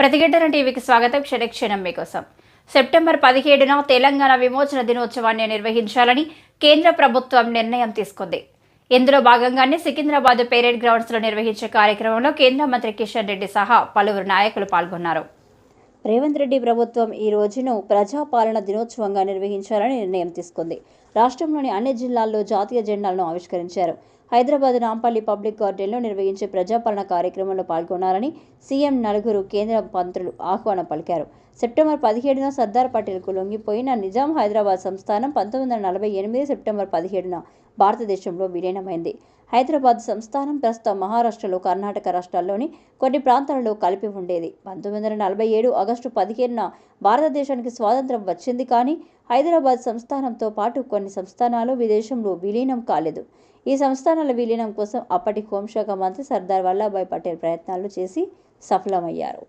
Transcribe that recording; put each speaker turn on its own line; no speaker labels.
ప్రతిఘటన టీవీకి స్వాగతం. క్షణక్షణం మీకోసం. సెప్టెంబర్ పదిహేడున తెలంగాణ విమోచన దినోత్సవాన్ని నిర్వహించాలని కేంద్ర ప్రభుత్వం నిర్ణయం తీసుకుంది. ఇందులో భాగంగానే సికింద్రాబాద్ పేరేడ్ గ్రౌండ్స్లో నిర్వహించే కార్యక్రమంలో కేంద్ర మంత్రి కిషన్ రెడ్డి సహా పలువురు నాయకులు పాల్గొన్నారు. రేవంత్ రెడ్డి ప్రభుత్వం ఈ రోజును ప్రజాపాలన దినోత్సవంగా నిర్వహించాలని నిర్ణయం తీసుకుంది. రాష్ట్రంలోని అన్ని జిల్లాల్లో జాతీయ జెండాలను ఆవిష్కరించారు. హైదరాబాద్ నాంపల్లి పబ్లిక్ గార్డెన్లో నిర్వహించే ప్రజాపాలన కార్యక్రమంలో పాల్గొనాలని సీఎం నలుగురు కేంద్ర మంత్రులు ఆహ్వానం పలికారు. సెప్టెంబర్ పదిహేడున సర్దార్ పటేల్కు లొంగిపోయిన నిజాం హైదరాబాద్ సంస్థానం పంతొమ్మిది వందల నలభై ఎనిమిది సెప్టెంబర్ పదిహేడున భారతదేశంలో విలీనమైంది. హైదరాబాద్ సంస్థానం ప్రస్తుతం మహారాష్ట్రలో కర్ణాటక రాష్ట్రాల్లోని కొన్ని ప్రాంతాలలో కలిపి ఉండేది. పంతొమ్మిది వందల నలభై ఏడు ఆగస్టు పదిహేనున భారతదేశానికి స్వాతంత్రం వచ్చింది కానీ హైదరాబాద్ సంస్థానంతో పాటు కొన్ని సంస్థానాలు విదేశంలో విలీనం కాలేదు. ఈ సంస్థానాల విలీనం కోసం అప్పటి హోంశాఖ మంత్రి సర్దార్ వల్లభాయ్ పటేల్ ప్రయత్నాలు చేసి సఫలమయ్యారు.